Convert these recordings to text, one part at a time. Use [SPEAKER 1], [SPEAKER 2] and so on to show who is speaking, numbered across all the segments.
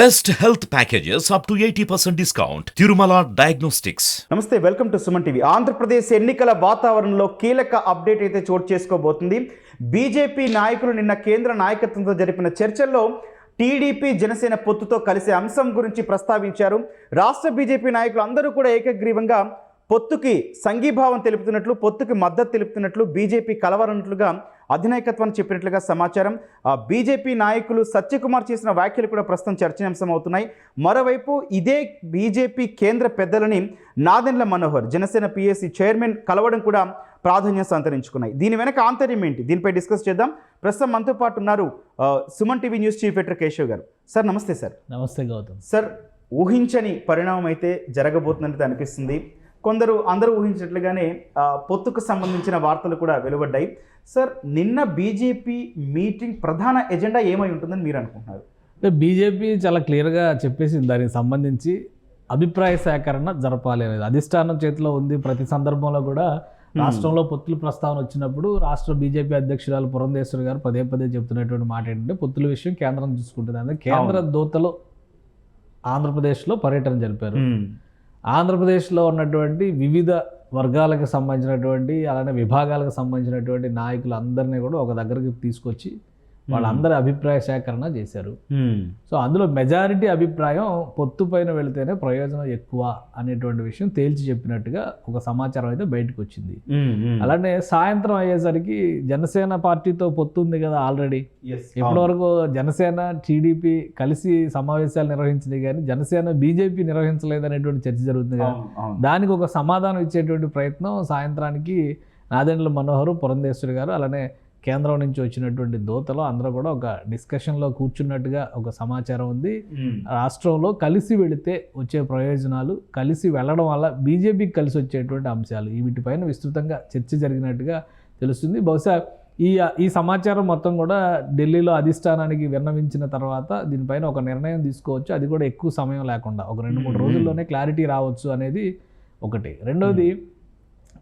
[SPEAKER 1] Best health packages up to eighty percent discount Tirumala diagnostics
[SPEAKER 2] నమస్తే welcome to Suman TV. Andhra Pradesh ఎన్నికల వాతావరణంలో కీలక update అయితే చోటు చేసుకోబోతుంది. బీజేపీ నాయకులు నిన్న కేంద్ర నాయకత్వంతో జరిపిన చర్చల్లో టీడీపీ జనసేన పొత్తుతో కలిసే అంశం గురించి ప్రస్తావించారు. రాష్ట్ర బీజేపీ నాయకులు అందరూ కూడా ఏకగ్రీవంగా పొత్తుకి సంఘీభావం తెలుపుతున్నట్లు పొత్తుకి మద్దతు తెలుపుతున్నట్లు బీజేపీ కలవరన్నట్లుగా అధినాయకత్వాన్ని చెప్పినట్లుగా సమాచారం. బీజేపీ నాయకులు సత్యకుమార్ చేసిన వ్యాఖ్యలు కూడా ప్రస్తుతం చర్చనీయాంశం అవుతున్నాయి మరోవైపు ఇదే బీజేపీ కేంద్ర పెద్దలని నాదెండ్ల మనోహర్ జనసేన పిఎస్సి చైర్మన్ కలవడం కూడా ప్రాధాన్యం సంతరించుకున్నాయి. దీని వెనక ఆంతర్యం ఏంటి? దీనిపై డిస్కస్ చేద్దాం. ప్రస్తుతం మనతో పాటు ఉన్నారు Suman TV news chief editor Keshav గారు. సార్ నమస్తే సార్.
[SPEAKER 3] నమస్తే గౌతమ్.
[SPEAKER 2] సార్ ఊహించని పరిణామం అయితే జరగబోతున్నట్టు అనిపిస్తుంది. కొందరు అందరూ ఊహించినట్లుగానే పొత్తుకు సంబంధించిన వార్తలు కూడా వెలువడ్డాయి. సార్ నిన్న బీజేపీ మీటింగ్ ప్రధాన ఎజెండా ఏమై ఉంటుందని మీరు అనుకుంటున్నారు?
[SPEAKER 3] అంటే బీజేపీ చాలా క్లియర్గా చెప్పేసింది. దానికి సంబంధించి అభిప్రాయ సేకరణ జరపాలి అనేది. అధిష్టానం చేతిలో ఉంది. ప్రతి సందర్భంలో కూడా రాష్ట్రంలో పొత్తుల ప్రస్తావన వచ్చినప్పుడు రాష్ట్ర బీజేపీ అధ్యక్షురాలు పురంధేశ్వరి గారు పదే పదే చెప్తున్నటువంటి మాట ఏంటంటే పొత్తుల విషయం కేంద్రం చూసుకుంటుంది. అంటే కేంద్ర దూతలు ఆంధ్రప్రదేశ్లో పర్యటన జరిపారు. ఆంధ్రప్రదేశ్లో ఉన్నటువంటి వివిధ వర్గాలకు సంబంధించినటువంటి అలానే విభాగాలకు సంబంధించినటువంటి నాయకులు అందరినీ కూడా ఒక దగ్గరికి తీసుకొచ్చి వాళ్ళందరి అభిప్రాయ సేకరణ చేశారు. సో అందులో మెజారిటీ అభిప్రాయం పొత్తు పైన వెళితేనే ప్రయోజనం ఎక్కువ అనేటువంటి విషయం తేల్చి చెప్పినట్టుగా ఒక సమాచారం అయితే బయటకు వచ్చింది. అలానే సాయంత్రం అయ్యేసరికి జనసేన పార్టీతో పొత్తు ఉంది కదా ఆల్రెడీ. ఇప్పటివరకు జనసేన టీడీపీ కలిసి సమావేశాలు నిర్వహించింది కానీ జనసేన బీజేపీ నిర్వహించలేదు అనేటువంటి చర్చ జరుగుతుంది కదా. దానికి ఒక సమాధానం ఇచ్చేటువంటి ప్రయత్నం సాయంత్రానికి నాదెండ్ల మనోహర్ పురంధేశ్వరి గారు అలానే కేంద్రం నుంచి వచ్చినటువంటి దోతలు అందరూ కూడా ఒక డిస్కషన్లో కూర్చున్నట్టుగా ఒక సమాచారం ఉంది. రాష్ట్రంలో కలిసి వెళితే వచ్చే ప్రయోజనాలు కలిసి వెళ్ళడం వల్ల బీజేపీకి కలిసి వచ్చేటువంటి అంశాలు. వీటిపైన విస్తృతంగా చర్చ జరిగినట్టుగా తెలుస్తుంది. బహుశా ఈ ఈ సమాచారం మొత్తం కూడా ఢిల్లీలో అధిష్టానానికి విన్నవించిన తర్వాత దీనిపైన ఒక నిర్ణయం తీసుకోవచ్చు. అది కూడా ఎక్కువ సమయం లేకుండా ఒక రెండు మూడు రోజుల్లోనే క్లారిటీ రావచ్చు అనేది ఒకటి. రెండవది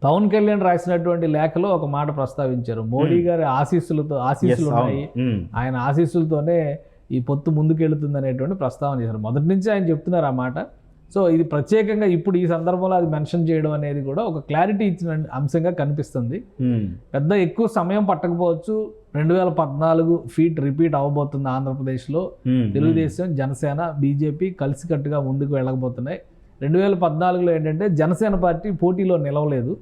[SPEAKER 3] పవన్ కళ్యాణ్ రాసినటువంటి లేఖలో ఒక మాట ప్రస్తావించారు. మోడీ గారి ఆశీస్సులతో ఆశీస్సులు ఉన్నాయి ఆయన ఆశీస్సులతోనే ఈ పొత్తు ముందుకెళ్తుంది అనేటువంటి ప్రస్తావన చేశారు. మొదటి నుంచి ఆయన చెప్తున్నారు ఆ మాట. సో ఇది ప్రత్యేకంగా ఇప్పుడు ఈ సందర్భంలో అది మెన్షన్ చేయడం అనేది కూడా ఒక క్లారిటీ ఇచ్చిన అంశంగా కనిపిస్తుంది. పెద్ద ఎక్కువ సమయం పట్టకపోవచ్చు. రెండు వేల పద్నాలుగు ఫీట్ రిపీట్ అవ్వబోతుంది ఆంధ్రప్రదేశ్లో. తెలుగుదేశం జనసేన బీజేపీ కలిసికట్టుగా ముందుకు వెళ్ళకపోతున్నాయి రెండు వేల పద్నాలుగులో ఏంటంటే జనసేన పార్టీ పోటీలో నిలవలేదు.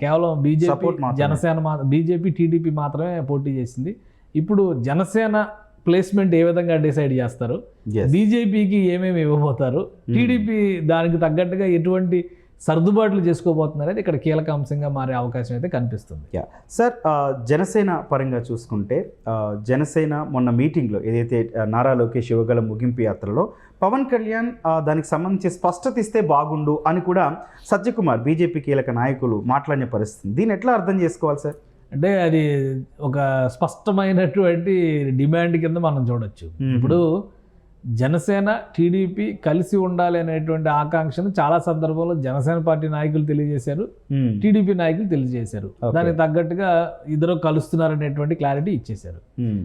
[SPEAKER 3] కేవలం బీజేపీ. జనసేన బీజేపీ టీడీపీ మాత్రమే పోటీ చేసింది. ఇప్పుడు జనసేన ప్లేస్మెంట్ ఏ విధంగా డిసైడ్ చేస్తారు. బీజేపీకి ఏమేమి ఇవ్వబోతారు? టీడీపీ దానికి తగ్గట్టుగా ఎటువంటి సర్దుబాట్లు చేసుకోబోతున్నారు అనేది ఇక్కడ కీలక అంశంగా మారే అవకాశం అయితే కనిపిస్తుంది.
[SPEAKER 2] యా. సార్ జనసేన పరంగా చూసుకుంటే జనసేన మొన్న మీటింగ్లో ఏదైతే నారా లోకేష్ యువగల ముగింపు యాత్రలో పవన్ కళ్యాణ్ దానికి సంబంధించి స్పష్టత ఇస్తే బాగుండు అని కూడా సత్యకుమార్ బీజేపీ కీలక నాయకులు మాట్లాడిన పరిస్థితి దీన్ని ఎట్లా అర్థం చేసుకోవాలి సార్?
[SPEAKER 3] అంటే అది ఒక స్పష్టమైనటువంటి డిమాండ్ కింద మనం చూడొచ్చు. ఇప్పుడు జనసేన టీడీపీ కలిసి ఉండాలి అనేటువంటి ఆకాంక్షను చాలా సందర్భంలో జనసేన పార్టీ నాయకులు తెలియజేశారు టీడీపీ నాయకులు తెలియజేశారు. దానికి తగ్గట్టుగా ఇద్దరు కలుస్తున్నారు అనేటువంటి క్లారిటీ ఇచ్చేశారు.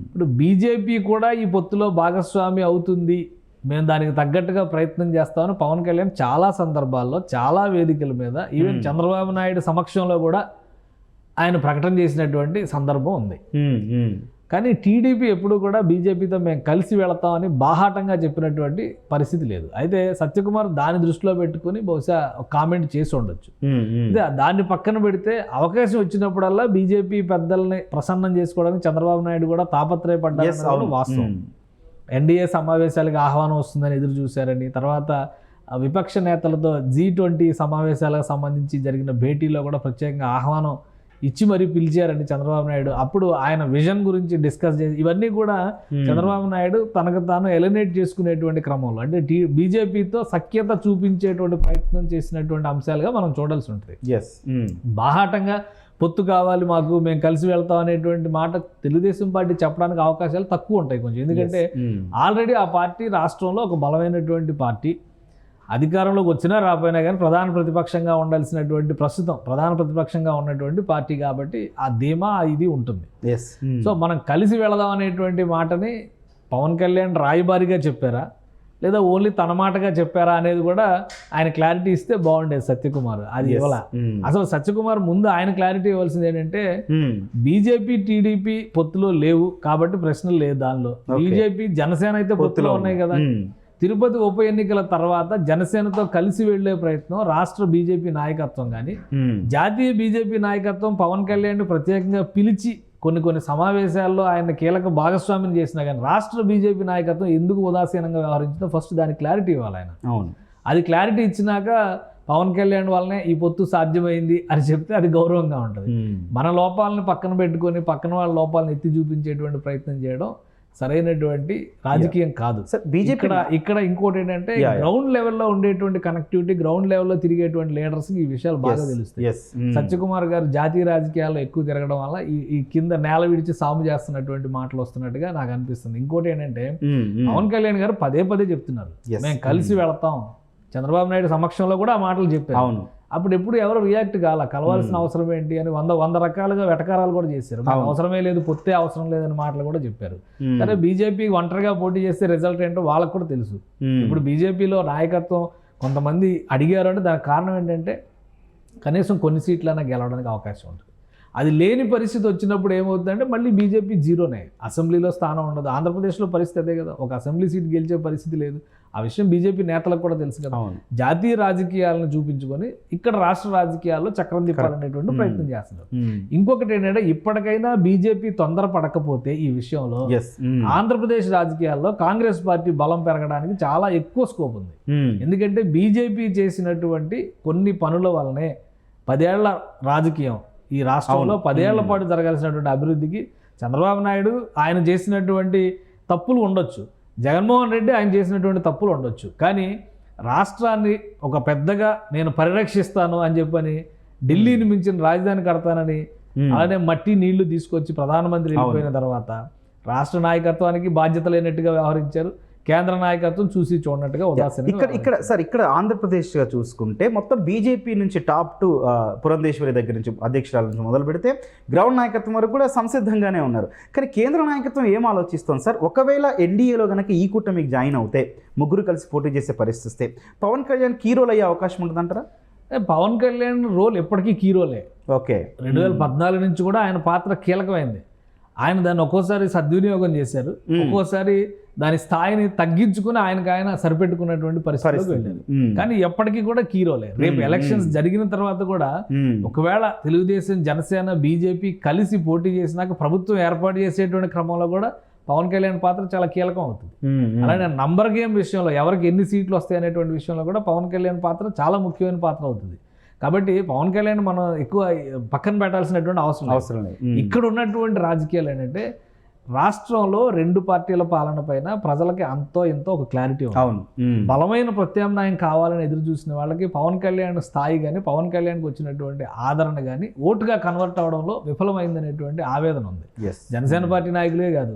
[SPEAKER 3] ఇప్పుడు బీజేపీ కూడా ఈ పొత్తులో భాగస్వామి అవుతుంది మేము దానికి తగ్గట్టుగా ప్రయత్నం చేస్తామని పవన్ కళ్యాణ్ చాలా సందర్భాల్లో చాలా వేదికల మీద ఈవెన్. చంద్రబాబు నాయుడు సమక్షంలో కూడా ఆయన ప్రకటన చేసినటువంటి సందర్భం ఉంది. కానీ టీడీపీ ఎప్పుడు కూడా బీజేపీతో మేము కలిసి వెళతామని బాహాటంగా చెప్పినటువంటి పరిస్థితి లేదు. అయితే సత్యకుమార్ దాన్ని దృష్టిలో పెట్టుకుని బహుశా కామెంట్ చేసి ఉండొచ్చు. దాన్ని పక్కన పెడితే అవకాశం వచ్చినప్పుడల్లా బీజేపీ పెద్దల్ని ప్రసన్నం చేసుకోవడానికి చంద్రబాబు నాయుడు కూడా తాపత్రయపడ్డారు. వాస్తవం. ఎన్డీఏ సమావేశాలకు ఆహ్వానం వస్తుందని ఎదురు చూశారని తర్వాత విపక్ష నేతలతో జీ ట్వంటీ సమావేశాలకు సంబంధించి జరిగిన భేటీలో కూడా ప్రత్యేకంగా ఆహ్వానం ఇచ్చి మరీ పిలిచారని చంద్రబాబు నాయుడు అప్పుడు ఆయన విజన్ గురించి డిస్కస్ చేసి ఇవన్నీ కూడా. చంద్రబాబు నాయుడు తనకు తాను ఎలినేట్ చేసుకునేటువంటి క్రమంలో అంటే టీ బీజేపీతో సఖ్యత చూపించేటువంటి ప్రయత్నం చేసినటువంటి అంశాలుగా మనం చూడాల్సి ఉంటుంది
[SPEAKER 2] Yes. మ్మ్.
[SPEAKER 3] బాహాటంగా పొత్తు కావాలి మాకు మేము కలిసి వెళ్తాం అనేటువంటి మాట తెలుగుదేశం పార్టీ చెప్పడానికి అవకాశాలు తక్కువ ఉంటాయి కొంచెం ఎందుకంటే. ఆల్రెడీ ఆ పార్టీ రాష్ట్రంలో ఒక బలమైనటువంటి పార్టీ అధికారంలోకి వచ్చినా రాపోయినా కానీ ప్రధాన ప్రతిపక్షంగా ఉండాల్సినటువంటి ప్రస్తుతం ప్రధాన ప్రతిపక్షంగా ఉన్నటువంటి పార్టీ కాబట్టి ఆ ధీమా ఇది ఉంటుంది
[SPEAKER 2] Yes. మ్మ్.
[SPEAKER 3] సో మనం కలిసి వెళదాం అనేటువంటి మాటని పవన్ కళ్యాణ్ రాయబారిగా చెప్పారా లేదా ఓన్లీ తన మాటగా చెప్పారా అనేది కూడా ఆయన క్లారిటీ ఇస్తే బాగుండేది సత్యకుమార్ అది ఇవ్వాల
[SPEAKER 2] మ్మ్.
[SPEAKER 3] అసలు సత్యకుమార్ ముందు ఆయన క్లారిటీ ఇవ్వాల్సింది ఏంటంటే
[SPEAKER 2] మ్మ్.
[SPEAKER 3] బీజేపీ టీడీపీ పొత్తులో లేవు కాబట్టి ప్రశ్నలు లేదు దానిలో. బీజేపీ జనసేన అయితే పొత్తులో ఉన్నాయి కదా. తిరుపతి ఉప ఎన్నికల తర్వాత జనసేనతో కలిసి వెళ్ళే ప్రయత్నం రాష్ట్ర బీజేపీ నాయకత్వం కానీ. జాతీయ బీజేపీ నాయకత్వం పవన్ కళ్యాణ్ ప్రత్యేకంగా పిలిచి కొన్ని కొన్ని సమావేశాల్లో ఆయన కీలక భాగస్వామ్యం చేసినా కానీ రాష్ట్ర బీజేపీ నాయకత్వం ఎందుకు ఉదాసీనంగా వ్యవహరించిందో ఫస్ట్ దానికి క్లారిటీ ఇవ్వాలి ఆయన
[SPEAKER 2] అవును
[SPEAKER 3] అది క్లారిటీ ఇచ్చినాక పవన్ కళ్యాణ్ వల్లనే ఈ పొత్తు సాధ్యమైంది అని చెప్తే అది గౌరవంగా ఉంటుంది. మన లోపాలను పక్కన పెట్టుకొని పక్కన వాళ్ళ లోపాలను ఎత్తి చూపించేటువంటి ప్రయత్నం చేయడం సరైనటువంటి రాజకీయం కాదు.
[SPEAKER 2] బీజేపీ
[SPEAKER 3] ఇక్కడ ఇక్కడ ఇంకోటి ఏంటంటే. గ్రౌండ్ లెవెల్లో ఉండేటువంటి కనెక్టివిటీ గ్రౌండ్ లెవెల్లో తిరిగేటువంటి లీడర్స్ ఈ విషయాలు బాగా తెలుస్తాయి.
[SPEAKER 2] ఎస్
[SPEAKER 3] సత్యకుమార్ గారు జాతీయ రాజకీయాల్లో ఎక్కువ తిరగడం వల్ల ఈ కింద నేల విడిచి సాము చేస్తున్నటువంటి మాటలు వస్తున్నట్టుగా నాకు అనిపిస్తుంది. ఇంకోటి ఏంటంటే పవన్ కళ్యాణ్ గారు పదే పదే చెప్తున్నారు. మేము కలిసి వెళతాం. చంద్రబాబు నాయుడు సమక్షంలో కూడా ఆ మాటలు చెప్పారు.
[SPEAKER 2] అవును.
[SPEAKER 3] అప్పుడు ఎప్పుడు ఎవరు రియాక్ట్ కాల? కలవాల్సిన అవసరం ఏంటి అని వంద వంద రకాలుగా వెటకారాలు కూడా చేశారు. అవసరమే లేదు పొత్తే అవసరం లేదని మాటలు కూడా చెప్పారు. సరే బీజేపీ ఒంటరిగా పోటీ చేస్తే రిజల్ట్ ఏంటో వాళ్ళకు కూడా తెలుసు. ఇప్పుడు బీజేపీలో నాయకత్వం కొంతమంది అడిగారు అంటే దానికి కారణం ఏంటంటే కనీసం కొన్ని సీట్లైనా గెలవడానికి అవకాశం ఉంటుంది. అది లేని పరిస్థితి వచ్చినప్పుడు ఏమవుతుందంటే మళ్ళీ బీజేపీ జీరోనే. అసెంబ్లీలో స్థానం ఉండదు. ఆంధ్రప్రదేశ్లో పరిస్థితి అదే కదా. ఒక అసెంబ్లీ సీట్ గెలిచే పరిస్థితి లేదు. ఆ విషయం బీజేపీ నేతలకు కూడా తెలుసు కదా జాతీయ రాజకీయాలను చూపించుకొని ఇక్కడ రాష్ట్ర రాజకీయాల్లో చక్రం తిప్పాలనేటువంటి ప్రయత్నం చేస్తున్నారు. ఇంకొకటి ఏంటంటే ఇప్పటికైనా బీజేపీ తొందర పడకపోతే ఈ విషయంలో. ఆంధ్రప్రదేశ్ రాజకీయాల్లో కాంగ్రెస్ పార్టీ బలం పెరగడానికి చాలా ఎక్కువ స్కోప్ ఉంది. ఎందుకంటే బీజేపీ చేసినటువంటి కొన్ని పనుల వల్లనే పదేళ్ళ రాజకీయం ఈ రాష్ట్రంలో. పదేళ్ళ పాటు జరగాల్సినటువంటి అభివృద్ధికి చంద్రబాబు నాయుడు ఆయన చేసినటువంటి తప్పులు ఉండొచ్చు జగన్మోహన్ రెడ్డి ఆయన చేసినటువంటి తప్పులు ఉండొచ్చు. కానీ రాష్ట్రాన్ని ఒక పెద్దగా నేను పరిరక్షిస్తాను అని చెప్పని ఢిల్లీని మించిన రాజధాని కడతానని. అలానే మట్టి నీళ్ళు తీసుకొచ్చి ప్రధానమంత్రి వెళ్ళిపోయిన తర్వాత రాష్ట్ర నాయకత్వానికి బాధ్యత లేనట్టుగా వ్యవహరించారు. కేంద్ర నాయకత్వం చూసి చూడనట్టుగా ఉదాసీనంగా
[SPEAKER 2] ఇక్కడ ఇక్కడ సార్ ఇక్కడ ఆంధ్రప్రదేశ్గా చూసుకుంటే మొత్తం బీజేపీ నుంచి టాప్ టు పురంధేశ్వరి దగ్గర నుంచి అధ్యక్షురాల నుంచి మొదలు పెడితే గ్రౌండ్ నాయకత్వం వరకు కూడా సంసిద్ధంగానే ఉన్నారు. కానీ కేంద్ర నాయకత్వం ఏం ఆలోచిస్తోంది సార్? ఒకవేళ ఎన్డీఏలో కనుక ఈ కూటమికి జాయిన్ అవుతే ముగ్గురు కలిసి పోటీ చేసే పరిస్థితి వస్తే పవన్ కళ్యాణ్ కీ రోల్ అయ్యే అవకాశం ఉంటుందంటారా?
[SPEAKER 3] పవన్ కళ్యాణ్ రోల్ ఎప్పటికీ కీ రోలే.
[SPEAKER 2] ఓకే.
[SPEAKER 3] రెండు వేల పద్నాలుగు నుంచి కూడా ఆయన పాత్ర కీలకమైంది. ఆయన దాన్ని ఒక్కోసారి సద్వినియోగం చేశారు. ఒక్కోసారి దాని స్థాయిని తగ్గించుకుని ఆయనకు ఆయన సరిపెట్టుకున్నటువంటి పరిస్థితిలోకి
[SPEAKER 2] పరిస్థితి
[SPEAKER 3] వెళ్ళారు. కానీ ఎప్పటికీ కూడా కీ రోలే రేపు. ఎలక్షన్స్ జరిగిన తర్వాత కూడా. ఒకవేళ తెలుగుదేశం జనసేన బీజేపీ కలిసి పోటీ చేసినాక ప్రభుత్వం ఏర్పాటు చేసేటువంటి క్రమంలో కూడా పవన్ కళ్యాణ్ పాత్ర చాలా కీలకం అవుతుంది. అలానే నంబర్ గేమ్ విషయంలో ఎవరికి ఎన్ని సీట్లు వస్తాయి అనేటువంటి విషయంలో కూడా పవన్ కళ్యాణ్ పాత్ర చాలా ముఖ్యమైన పాత్ర అవుతుంది కాబట్టి పవన్ కళ్యాణ్ మనం ఎక్కువ పక్కన పెట్టాల్సినటువంటి అవసరం.
[SPEAKER 2] అవసరం లేదు.
[SPEAKER 3] ఇక్కడ ఉన్నటువంటి రాజకీయాలు ఏంటంటే రాష్ట్రంలో రెండు పార్టీల పాలన పైన ప్రజలకి అంతో ఎంతో ఒక క్లారిటీ
[SPEAKER 2] అవును.
[SPEAKER 3] బలమైన ప్రత్యామ్నాయం కావాలని ఎదురు చూసిన వాళ్ళకి పవన్ కళ్యాణ్ స్థాయి కానీ పవన్ కళ్యాణ్కి వచ్చినటువంటి ఆదరణ కానీ ఓటుగా కన్వర్ట్ అవడంలో విఫలమైందనేటువంటి ఆవేదన ఉంది జనసేన పార్టీ నాయకులే కాదు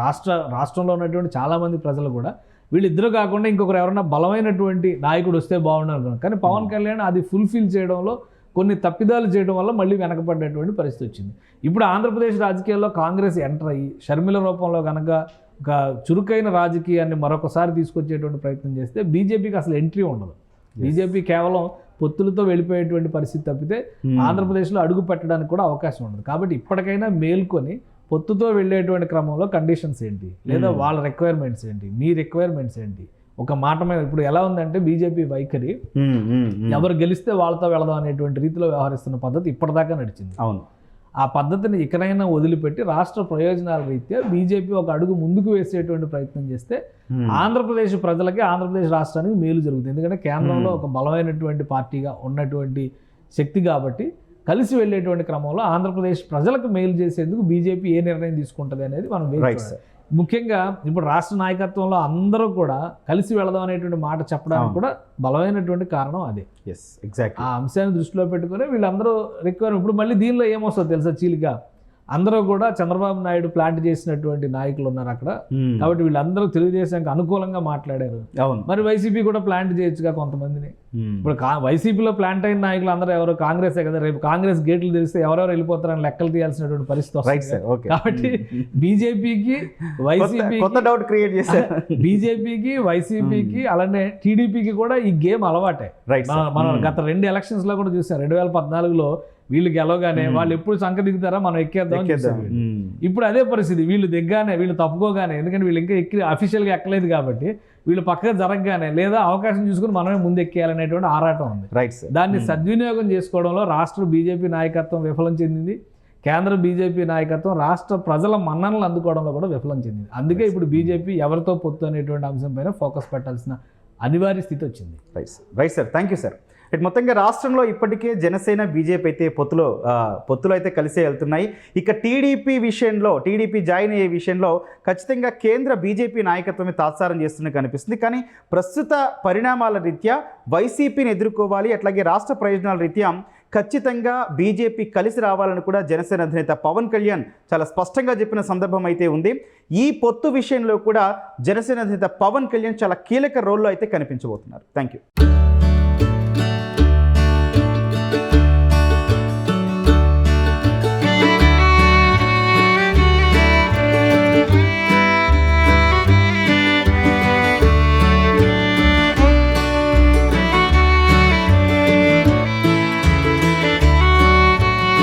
[SPEAKER 3] రాష్ట్ర రాష్ట్రంలో ఉన్నటువంటి చాలా మంది ప్రజలు కూడా వీళ్ళిద్దరూ కాకుండా ఇంకొకరు ఎవరైనా బలమైనటువంటి నాయకుడు వస్తే బాగుండు అనుకున్నాను కానీ పవన్ కళ్యాణ్ అది ఫుల్ఫిల్ చేయడంలో కొన్ని తప్పిదాలు చేయడం వల్ల మళ్ళీ వెనకబడ్డటువంటి పరిస్థితి వచ్చింది. ఇప్పుడు ఆంధ్రప్రదేశ్ రాజకీయాల్లో కాంగ్రెస్ ఎంటర్ అయ్యి షర్మిల రూపంలో కనుక ఒక చురుకైన రాజకీయాన్ని మరొకసారి తీసుకొచ్చేటువంటి ప్రయత్నం చేస్తే బీజేపీకి అసలు ఎంట్రీ ఉండదు. బీజేపీ కేవలం పొత్తులతో వెళ్ళిపోయేటువంటి పరిస్థితి తప్పితే
[SPEAKER 2] Hmm.
[SPEAKER 3] ఆంధ్రప్రదేశ్లో అడుగు పెట్టడానికి కూడా అవకాశం ఉండదు. కాబట్టి ఇప్పటికైనా మేల్కొని పొత్తుతో వెళ్ళేటువంటి క్రమంలో కండిషన్స్ ఏంటి లేదా వాళ్ళ రిక్వైర్మెంట్స్ ఏంటి మీ రిక్వైర్మెంట్స్ ఏంటి ఒక మాట మీద ఇప్పుడు ఎలా ఉందంటే బీజేపీ వైఖరి.
[SPEAKER 2] మ్మ్. మ్మ్.
[SPEAKER 3] ఎవరు గెలిస్తే వాళ్ళతో వెళదాం అనేటువంటి రీతిలో వ్యవహరిస్తున్న పద్ధతి ఇప్పటిదాకా నడిచింది
[SPEAKER 2] అవును
[SPEAKER 3] ఆ పద్ధతిని ఇకనైనా వదిలిపెట్టి రాష్ట్ర ప్రయోజనాల రీత్యా బీజేపీ ఒక అడుగు ముందుకు వేసేటువంటి ప్రయత్నం చేస్తే. ఆంధ్రప్రదేశ్ ప్రజలకి ఆంధ్రప్రదేశ్ రాష్ట్రానికి మేలు జరుగుతుంది ఎందుకంటే కేంద్రంలో ఒక బలమైనటువంటి పార్టీగా ఉన్నటువంటి శక్తి కాబట్టి కలిసి వెళ్ళేటువంటి క్రమంలో ఆంధ్రప్రదేశ్ ప్రజలకు మేలు చేసేందుకు బీజేపీ ఏ నిర్ణయం తీసుకుంటుంది అనేది మనం ముఖ్యంగా ఇప్పుడు రాష్ట్ర నాయకత్వంలో అందరూ కూడా కలిసి వెళదాం అనేటువంటి మాట చెప్పడానికి. కూడా బలమైనటువంటి కారణం అదే.
[SPEAKER 2] ఎస్ ఎగ్జాక్ట్లీ
[SPEAKER 3] ఆ అంశాన్ని దృష్టిలో పెట్టుకుని వీళ్ళందరూ రిక్వైర్ ఇప్పుడు మళ్ళీ దీనిలో ఏమొస్తుంది తెలుసా చీలిక? అందరూ కూడా చంద్రబాబు నాయుడు ప్లాంట్ చేసినటువంటి నాయకులు ఉన్నారు అక్కడ. కాబట్టి వీళ్ళందరూ తెలుగుదేశానికి అనుకూలంగా మాట్లాడారు.
[SPEAKER 2] అవును.
[SPEAKER 3] మరి వైసీపీ కూడా ప్లాంట్ చేయొచ్చుగా కొంతమందిని. ఇప్పుడు వైసీపీలో ప్లాంట్ అయిన నాయకులు అందరూ ఎవరు కాంగ్రెసే కదా. రేపు కాంగ్రెస్ గేట్లు తెలిస్తే ఎవరెవరు వెళ్ళిపోతారని లెక్కలు తీయాల్సినటువంటి పరిస్థితి
[SPEAKER 2] రైట్
[SPEAKER 3] వస్తుంది
[SPEAKER 2] సార్ ఓకే
[SPEAKER 3] కాబట్టి బీజేపీకి వైసీపీ
[SPEAKER 2] కొత్త డౌట్ క్రియేట్ చేశారు.
[SPEAKER 3] బీజేపీకి వైసీపీకి అలానే టీడీపీకి కూడా ఈ గేమ్ అలవాటే.
[SPEAKER 2] రైట్
[SPEAKER 3] మన- మనం గత రెండు ఎలక్షన్స్లో కూడా చూసాం. రెండు వేల పద్నాలుగులో వీళ్ళు గెలవగానే వాళ్ళు ఎప్పుడు దిగుతారా? మనం ఎక్కేద్దాం. ఇప్పుడు అదే పరిస్థితి. వీళ్ళు దిగ్గానే వీళ్ళు తప్పుకోగానే ఎందుకంటే వీళ్ళు ఇంకా ఎక్కి అఫీషియల్గా ఎక్కలేదు కాబట్టి వీళ్ళు పక్కగా జరగగానే లేదా అవకాశం చూసుకుని మనమే ముందు ఎక్కేయాలనేటువంటి ఆరాటం ఉంది.
[SPEAKER 2] రైట్ సార్
[SPEAKER 3] దాన్ని సద్వినియోగం చేసుకోవడంలో రాష్ట్ర బీజేపీ నాయకత్వం విఫలం చెందింది. కేంద్ర బీజేపీ నాయకత్వం రాష్ట్ర ప్రజల మన్ననలు అందుకోవడంలో కూడా విఫలం చెందింది. అందుకే ఇప్పుడు బీజేపీ ఎవరితో పొత్తు అనేటువంటి అంశం పైన ఫోకస్ పెట్టాల్సిన అనివార్య స్థితి వచ్చింది.
[SPEAKER 2] Right sir right sir thank you sir ఇటు మొత్తంగా రాష్ట్రంలో ఇప్పటికే జనసేన బీజేపీ అయితే పొత్తులో పొత్తులు పొత్తులో అయితే కలిసే వెళ్తున్నాయి. ఇక టీడీపీ విషయంలో టీడీపీ జాయిన్ అయ్యే విషయంలో ఖచ్చితంగా కేంద్ర బీజేపీ నాయకత్వమే తాత్సారం చేస్తున్నట్టు కనిపిస్తుంది. కానీ ప్రస్తుత పరిణామాల రీత్యా వైసీపీని ఎదుర్కోవాలి అట్లాగే రాష్ట్ర ప్రయోజనాల రీత్యా ఖచ్చితంగా బీజేపీ కలిసి రావాలని కూడా జనసేన అధినేత పవన్ కళ్యాణ్ చాలా స్పష్టంగా చెప్పిన సందర్భం అయితే ఉంది. ఈ పొత్తు విషయంలో కూడా జనసేన అధినేత పవన్ కళ్యాణ్ చాలా కీలక రోల్లో అయితే కనిపించబోతున్నారు. Thank you